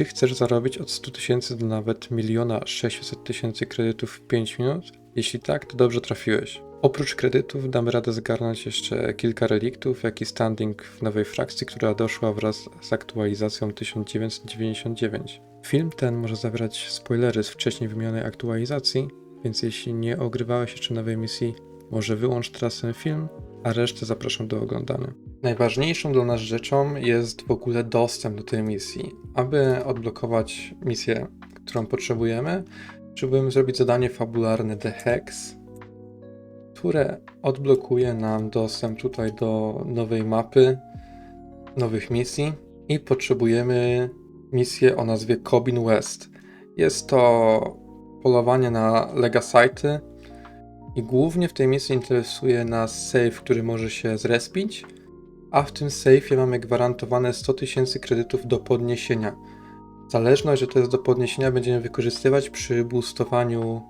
Czy chcesz zarobić od 100 tysięcy do nawet miliona 600 tysięcy kredytów w 5 minut? Jeśli tak, to dobrze trafiłeś. Oprócz kredytów damy radę zgarnąć jeszcze kilka reliktów, jak i standing w nowej frakcji, która doszła wraz z aktualizacją 1999. Film ten może zawierać spoilery z wcześniej wymienionej aktualizacji, więc jeśli nie ogrywałeś jeszcze nowej misji, może wyłącz teraz ten film, a resztę zapraszam do oglądania. Najważniejszą dla nas rzeczą jest w ogóle dostęp do tej misji. Aby odblokować misję, którą potrzebujemy, potrzebujemy zrobić zadanie fabularne The Hex, które odblokuje nam dostęp tutaj do nowej mapy, nowych misji i potrzebujemy misję o nazwie Cobin West. Jest to polowanie na legasite i głównie w tej misji interesuje nas save, który może się zrespić, a w tym save'ie mamy gwarantowane 100 tysięcy kredytów do podniesienia. Zależność, że to jest do podniesienia, będziemy wykorzystywać przy boostowaniu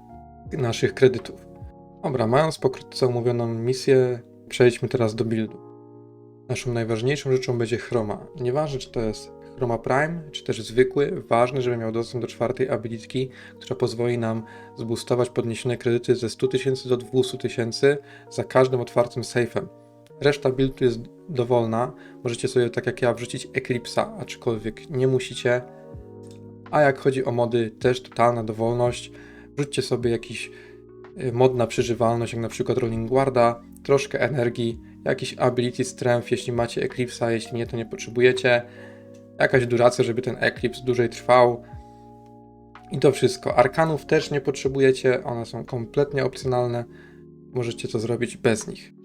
naszych kredytów. Dobra, mając pokrótce omówioną misję, przejdźmy teraz do buildu. Naszą najważniejszą rzeczą będzie chroma. Nieważne, czy to jest chroma prime, czy też zwykły, ważne, żeby miał dostęp do czwartej abilitki, która pozwoli nam zboostować podniesione kredyty ze 100 tysięcy do 200 tysięcy za każdym otwartym safe'em. Reszta buildu jest dowolna. Możecie sobie, tak jak ja, wrzucić Eclipse'a, aczkolwiek nie musicie. A jak chodzi o mody, też totalna dowolność. Wrzućcie sobie jakiś y, mod na przeżywalność, jak na przykład Rolling Guarda, troszkę energii, jakiś ability strength, jeśli macie Eclipse'a, jeśli nie, to nie potrzebujecie. Jakaś duracja, żeby ten Eclipse dłużej trwał. I to wszystko. Arkanów też nie potrzebujecie, one są kompletnie opcjonalne. Możecie to zrobić bez nich.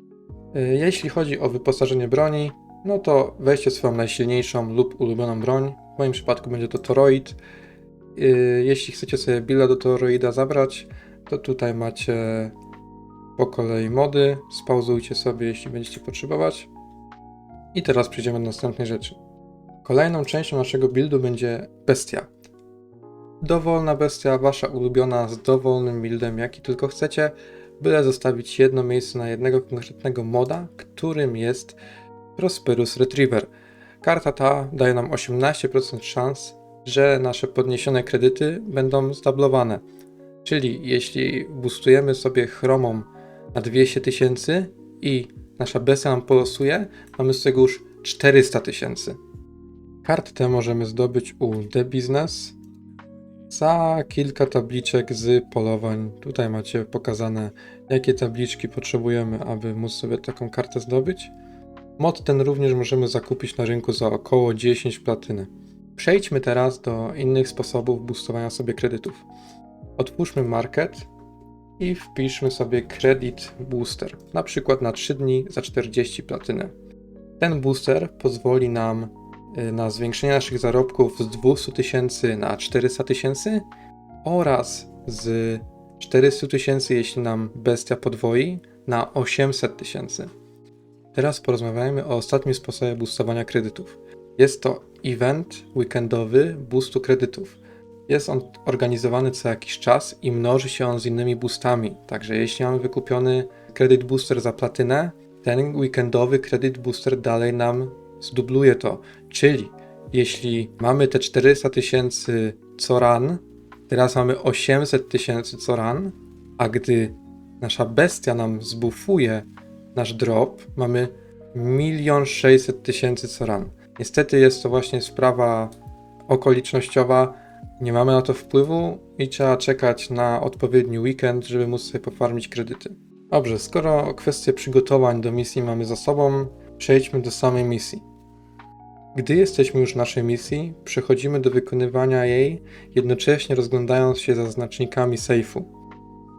Y, Jeśli chodzi o wyposażenie broni, no to weźcie swoją najsilniejszą lub ulubioną broń. W moim przypadku będzie to Toroid. Y, Jeśli chcecie sobie builda do Toroida zabrać, to tutaj macie po kolei mody. Spauzujcie sobie, jeśli będziecie potrzebować. I teraz przejdziemy do następnej rzeczy. Kolejną częścią naszego buildu będzie bestia. Dowolna bestia, wasza ulubiona, z dowolnym buildem, jaki tylko chcecie byle zostawić jedno miejsce na jednego konkretnego moda, którym jest Prosperous Retriever. Karta ta daje nam 18% szans, że nasze podniesione kredyty będą zdablowane. Czyli jeśli boostujemy sobie chromą na 200 tysięcy i nasza bestia nam polosuje, mamy z tego już 400 tysięcy. Kartę tę możemy zdobyć u The Business, za kilka tabliczek z polowań. Tutaj macie pokazane, jakie tabliczki potrzebujemy, aby móc sobie taką kartę zdobyć. Mod ten również możemy zakupić na rynku za około 10 platyny. Przejdźmy teraz do innych sposobów boostowania sobie kredytów. Otwórzmy market i wpiszmy sobie Credit Booster, na przykład na 3 dni za 40 platyny. Ten booster pozwoli nam na zwiększenie naszych zarobków z 200 tysięcy na 400 tysięcy oraz z 400 tysięcy, jeśli nam bestia podwoi, na 800 tysięcy. Teraz porozmawiajmy o ostatnim sposobie boostowania kredytów. Jest to event weekendowy boostu kredytów. Jest on organizowany co jakiś czas i mnoży się on z innymi boostami. Także jeśli mamy wykupiony kredyt booster za platynę, ten weekendowy kredyt booster dalej nam zdubluje to. Czyli jeśli mamy te 400 tysięcy co ran, teraz mamy 800 tysięcy co ran, a gdy nasza bestia nam zbufuje nasz drop, mamy 1 600 tysięcy co ran. Niestety jest to właśnie sprawa okolicznościowa, nie mamy na to wpływu i trzeba czekać na odpowiedni weekend, żeby móc sobie pofarmić kredyty. Dobrze, skoro kwestię przygotowań do misji mamy za sobą, przejdźmy do samej misji. Gdy jesteśmy już w naszej misji, przechodzimy do wykonywania jej, jednocześnie rozglądając się za znacznikami sejfu.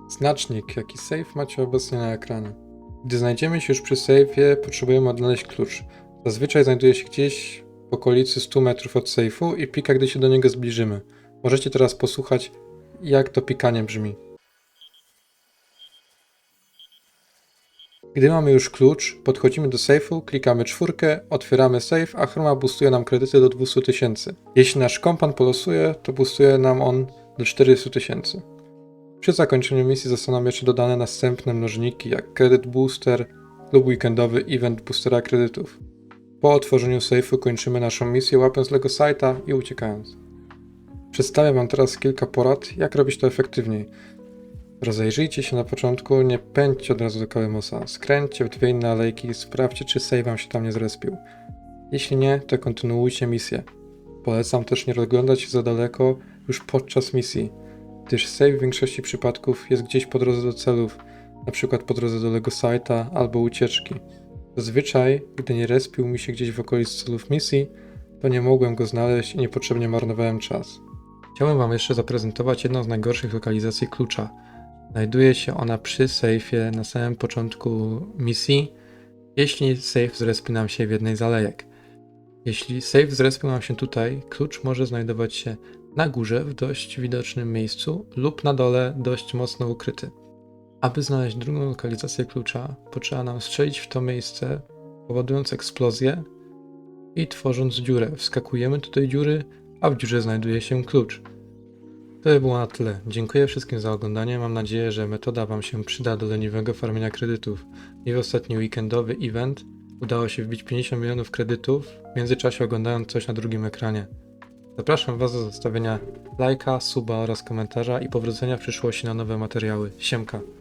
Znacznik, jaki safe macie obecnie na ekranie. Gdy znajdziemy się już przy sejfie, potrzebujemy odnaleźć klucz. Zazwyczaj znajduje się gdzieś w okolicy 100 metrów od sejfu i pika, gdy się do niego zbliżymy. Możecie teraz posłuchać, jak to pikanie brzmi. Gdy mamy już klucz, podchodzimy do sejfu, klikamy czwórkę, otwieramy safe, a Chroma boostuje nam kredyty do 200 tysięcy. Jeśli nasz kompan polosuje, to boostuje nam on do 400 tysięcy. Przy zakończeniu misji zostaną jeszcze dodane następne mnożniki, jak kredyt booster lub weekendowy event boostera kredytów. Po otworzeniu sejfu kończymy naszą misję łapiąc Lego Site'a i uciekając. Przedstawię Wam teraz kilka porad, jak robić to efektywniej. Rozejrzyjcie się na początku, nie pędźcie od razu do Kalemosa. Skręćcie w dwie inne alejki i sprawdźcie, czy save Wam się tam nie zrespił. Jeśli nie, to kontynuujcie misję. Polecam też nie rozglądać się za daleko już podczas misji, gdyż save w większości przypadków jest gdzieś po drodze do celów, przykład po drodze do Lego Site'a albo ucieczki. Zazwyczaj, gdy nie respił mi się gdzieś w okolicy celów misji, to nie mogłem go znaleźć i niepotrzebnie marnowałem czas. Chciałem Wam jeszcze zaprezentować jedną z najgorszych lokalizacji klucza. Znajduje się ona przy sejfie na samym początku misji, jeśli safe zrespi nam się w jednej z alejek. Jeśli safe zrespił nam się tutaj, klucz może znajdować się na górze w dość widocznym miejscu lub na dole dość mocno ukryty. Aby znaleźć drugą lokalizację klucza, potrzeba nam strzelić w to miejsce, powodując eksplozję i tworząc dziurę. Wskakujemy do tej dziury, a w dziurze znajduje się klucz. To by było na tyle. Dziękuję wszystkim za oglądanie. Mam nadzieję, że metoda Wam się przyda do leniwego farmienia kredytów. I w ostatni weekendowy event udało się wbić 50 milionów kredytów, w międzyczasie oglądając coś na drugim ekranie. Zapraszam Was do zostawienia lajka, suba oraz komentarza i powrócenia w przyszłości na nowe materiały. Siemka.